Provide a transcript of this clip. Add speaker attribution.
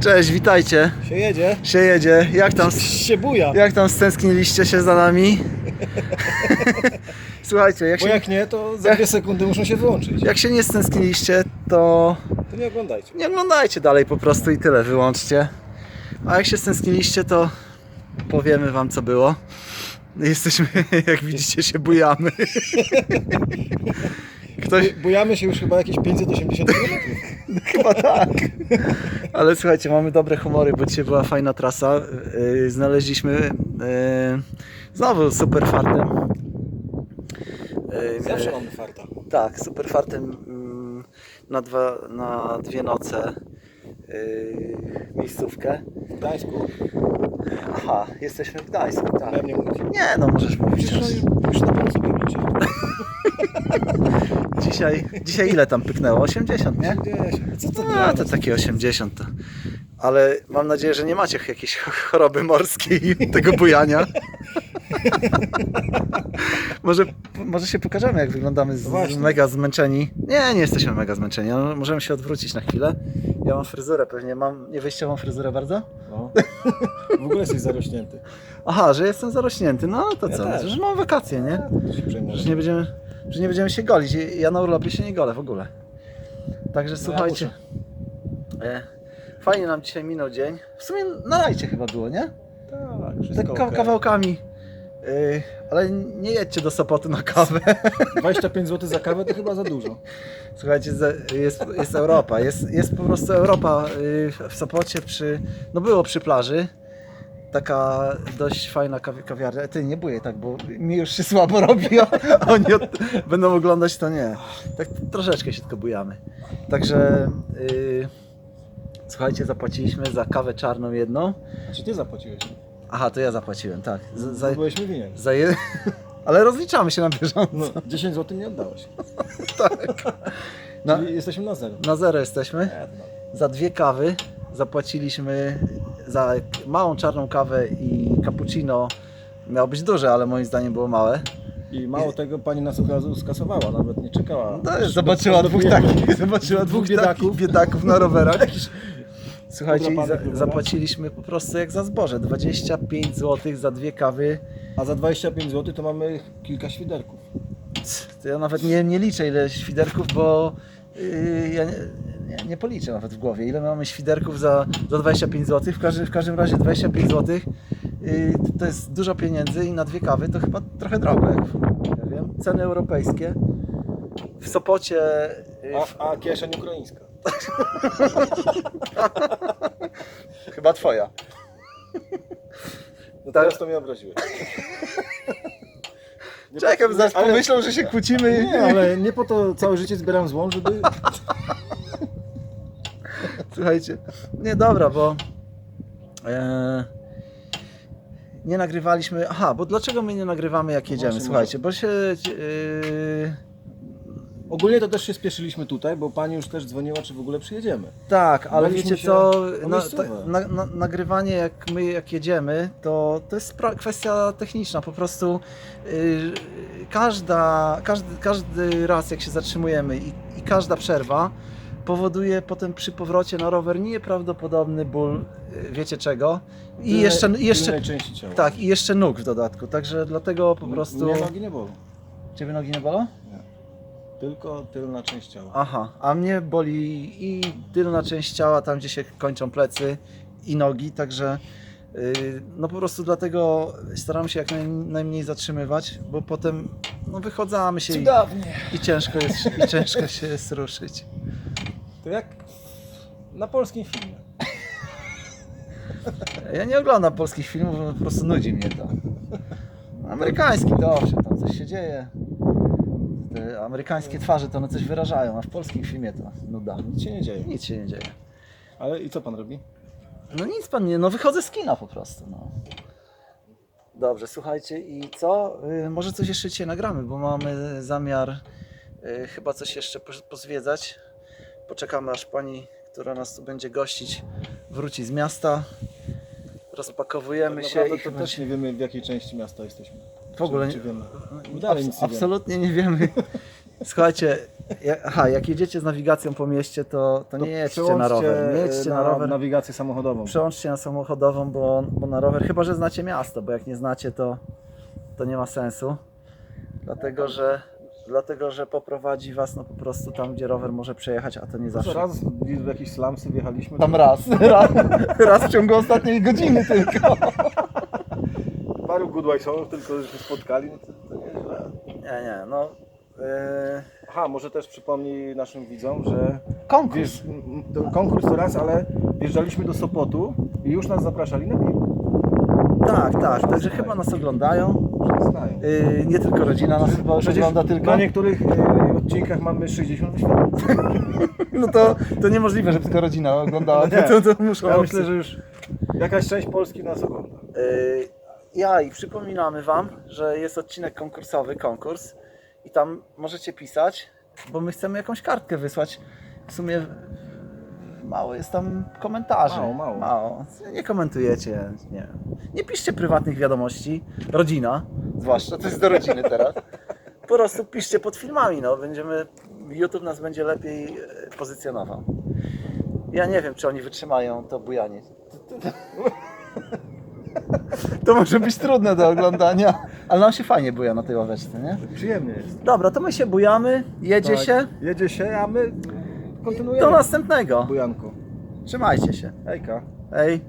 Speaker 1: Cześć, witajcie.
Speaker 2: Się jedzie,
Speaker 1: Się jedzie. Jak tam,
Speaker 2: się buja.
Speaker 1: jak tam stęskniliście się za nami? Słuchajcie, jak
Speaker 2: Bo
Speaker 1: się,
Speaker 2: jak nie, to za dwie sekundy muszą się wyłączyć.
Speaker 1: jak się nie stęskniliście, to
Speaker 2: To nie oglądajcie.
Speaker 1: nie oglądajcie dalej po prostu i tyle, wyłączcie. A jak się stęskniliście, to powiemy wam co było. Jesteśmy, jak widzicie, się bujamy. Ktoś,
Speaker 2: Bu- Bujamy się już chyba jakieś 580 km.
Speaker 1: Chyba tak. Ale słuchajcie, mamy dobre humory, bo dzisiaj była fajna trasa. Yy, Znaleźliśmy yy, znowu super fartem. Yy,
Speaker 2: Zawsze mamy farta.
Speaker 1: Tak, super fartem mm, na, dwa, na dwie noce yy, miejscówkę.
Speaker 2: W Gdańsku.
Speaker 1: Aha, jesteśmy w Gdańsku, tak.
Speaker 2: Miałem nie mówić.
Speaker 1: Nie, no możesz mówić.
Speaker 2: Przecież już, na pewno sobie.
Speaker 1: Dzisiaj, dzisiaj ile tam pyknęło? 80, nie?
Speaker 2: Co to
Speaker 1: No,
Speaker 2: dla
Speaker 1: to takie 80 to. Ale mam nadzieję, że nie macie jakiejś choroby morskiej tego bujania. może, może się pokażemy, jak wyglądamy z,
Speaker 2: No właśnie.
Speaker 1: mega zmęczeni. Nie, nie jesteśmy mega zmęczeni, ale możemy się odwrócić na chwilę. Ja mam fryzurę pewnie, mam nie wyjściową fryzurę bardzo?
Speaker 2: No. W ogóle jesteś zarośnięty.
Speaker 1: Aha, że jestem zarośnięty, no to
Speaker 2: Ja
Speaker 1: co,
Speaker 2: też.
Speaker 1: że mam wakacje, nie?
Speaker 2: Przejmuje.
Speaker 1: Że nie będziemy, że nie będziemy się golić. Ja na urlopie się nie golę w ogóle. Także słuchajcie. E, fajnie nam dzisiaj minął dzień. W sumie na lajcie chyba było, nie?
Speaker 2: Tak,
Speaker 1: Tak
Speaker 2: okej.
Speaker 1: kawałkami. Y, ale nie jedźcie do Sopotu na kawę.
Speaker 2: 25 zł za kawę to chyba za dużo.
Speaker 1: Słuchajcie, jest, jest Europa. Jest, jest po prostu Europa y, w Sopocie przy. No było przy plaży. Taka dość fajna kawi- kawiarnia. Ty nie buje tak, bo mi już się słabo robi, a oni od, będą oglądać to nie. Tak troszeczkę się tylko bujamy. Także y, słuchajcie, zapłaciliśmy za kawę czarną jedną.
Speaker 2: Czy ty zapłaciłeś?
Speaker 1: Aha, to ja zapłaciłem, tak. Z, za,
Speaker 2: Byłeś mi winien.
Speaker 1: za je... Ale rozliczamy się na bieżąco.
Speaker 2: No, 10 zł nie oddałeś.
Speaker 1: Na,
Speaker 2: Czyli jesteśmy na zero.
Speaker 1: na zero jesteśmy.
Speaker 2: No.
Speaker 1: Za dwie kawy zapłaciliśmy za małą czarną kawę i cappuccino. Miało być duże, ale moim zdaniem było małe.
Speaker 2: I mało tego, pani nas od razu skasowała, nawet nie czekała.
Speaker 1: No,
Speaker 2: Aż
Speaker 1: zobaczyła
Speaker 2: do-
Speaker 1: dwóch
Speaker 2: do-
Speaker 1: takich, zobaczyła
Speaker 2: dwóch biedaków.
Speaker 1: biedaków na rowerach. Słuchajcie, i za, zapłaciliśmy po prostu jak za zboże. 25 zł za dwie kawy.
Speaker 2: A za 25 zł to mamy kilka świderków.
Speaker 1: To ja nawet nie, nie liczę ile świderków, bo yy, ja nie, nie, nie policzę nawet w głowie, ile mamy świderków za, za 25 zł. W każdym, w każdym razie 25 zł yy, to jest dużo pieniędzy i na dwie kawy to chyba trochę drogo, jak ja wiem. Ceny europejskie. W Sopocie. Yy,
Speaker 2: A, a kieszeń ukraińska.
Speaker 1: chyba twoja.
Speaker 2: No teraz to mnie obraziłeś. Nie
Speaker 1: Czekam, zaraz
Speaker 2: ale-
Speaker 1: pomyślą, że się kłócimy.
Speaker 2: Nie, ale nie po to całe życie zbieram złom, żeby...
Speaker 1: Słuchajcie, nie dobra, bo e, nie nagrywaliśmy. Aha, bo dlaczego my nie nagrywamy jak jedziemy?
Speaker 2: właśnie,
Speaker 1: Słuchajcie, bo się. E,
Speaker 2: Ogólnie to też się spieszyliśmy tutaj, bo pani już też dzwoniła, czy w ogóle przyjedziemy.
Speaker 1: tak, ale wiecie
Speaker 2: się
Speaker 1: co? Na,
Speaker 2: miejscowe.
Speaker 1: ta, na, na, nagrywanie jak my jak jedziemy, to, to jest spra- kwestia techniczna. Po prostu y, każda, każdy, każdy raz jak się zatrzymujemy i, i każda przerwa powoduje potem przy powrocie na rower nieprawdopodobny ból, y, wiecie czego? I jeszcze, i jeszcze,
Speaker 2: części ciała.
Speaker 1: tak, i jeszcze nóg w dodatku. Także dlatego po prostu.
Speaker 2: Mnie nogi nie bolą.
Speaker 1: Ciebie nogi nie bolą?
Speaker 2: Tylko tylna część ciała.
Speaker 1: Aha, a mnie boli i tylna część ciała, tam gdzie się kończą plecy i nogi, także yy, no po prostu dlatego staram się jak naj, najmniej zatrzymywać, bo potem no wychodzamy się i,
Speaker 2: Cudownie.
Speaker 1: i ciężko jest, i ciężko się jest ruszyć.
Speaker 2: To jak na polskim filmie.
Speaker 1: Ja nie oglądam polskich filmów, bo po prostu nudzi mnie to. Amerykański to owszem, tam coś się dzieje. Te amerykańskie twarze to one coś wyrażają, a w polskim filmie to nuda.
Speaker 2: Nic się nie dzieje.
Speaker 1: Nic się nie dzieje.
Speaker 2: Ale i co pan robi?
Speaker 1: No nic pan nie, no wychodzę z kina po prostu. No. Dobrze, słuchajcie i co? Y, może coś jeszcze dzisiaj nagramy, bo mamy zamiar y, chyba coś jeszcze po- pozwiedzać. Poczekamy aż pani, która nas tu będzie gościć, wróci z miasta. Rozpakowujemy
Speaker 2: Tak
Speaker 1: się i
Speaker 2: to
Speaker 1: chyba
Speaker 2: też nie wiemy w jakiej części miasta jesteśmy.
Speaker 1: w ogóle nie,
Speaker 2: czy wiemy. Dalej nic nie wiemy.
Speaker 1: absolutnie nie wiemy. Słuchajcie, Ja- Aha, jak jedziecie z nawigacją po mieście, to, to nie jedźcie na
Speaker 2: przełączcie,
Speaker 1: rower. Nie jedźcie na, rower.
Speaker 2: nawigację samochodową.
Speaker 1: Przełączcie na samochodową, bo, bo na rower, chyba że znacie miasto, bo jak nie znacie, to, to nie ma sensu. Dlatego że, dlatego, że poprowadzi was no po prostu tam, gdzie rower może przejechać, a to nie zawsze.
Speaker 2: Raz w jakieś slamsy wjechaliśmy.
Speaker 1: Tam raz, raz, raz w ciągu ostatniej godziny tylko.
Speaker 2: Paru Goodwise'ów tylko żeśmy spotkali. No to, to nieźle.
Speaker 1: Nie, nie, no. Yy,
Speaker 2: Aha, może też przypomnij naszym widzom, że
Speaker 1: konkurs.
Speaker 2: wiesz, to konkurs to raz, ale wjeżdżaliśmy do Sopotu i już nas zapraszali na piwo.
Speaker 1: Tak, tak, także chyba nas oglądają. Yy, nie tylko rodzina nas chyba już
Speaker 2: Przecież
Speaker 1: ogląda tylko.
Speaker 2: na niektórych e, odcinkach mamy 60 wyświetleń.
Speaker 1: No to, to niemożliwe, żeby tylko rodzina oglądała.
Speaker 2: No nie.
Speaker 1: To, to muszą
Speaker 2: Ja myślę, że już jakaś część Polski nas ogląda.
Speaker 1: Yy, Ja i przypominamy Wam, że jest odcinek konkursowy, konkurs i tam możecie pisać, bo my chcemy jakąś kartkę wysłać. W sumie mało jest tam komentarzy.
Speaker 2: Mało, mało.
Speaker 1: mało. Nie komentujecie, nie wiem. Nie piszcie prywatnych wiadomości. Rodzina, zwłaszcza, to jest do rodziny teraz. Po prostu piszcie pod filmami, no. Będziemy, YouTube nas będzie lepiej e, pozycjonował. Ja nie wiem, czy oni wytrzymają to bujanie. To może być trudne do oglądania, ale nam się fajnie buja na tej ławeczce, nie?
Speaker 2: Przyjemnie jest.
Speaker 1: Dobra, to my się bujamy, jedzie
Speaker 2: Tak,
Speaker 1: się.
Speaker 2: Jedzie się, a my kontynuujemy.
Speaker 1: Do następnego.
Speaker 2: Bujanko.
Speaker 1: Trzymajcie się.
Speaker 2: Hejka.
Speaker 1: Hej.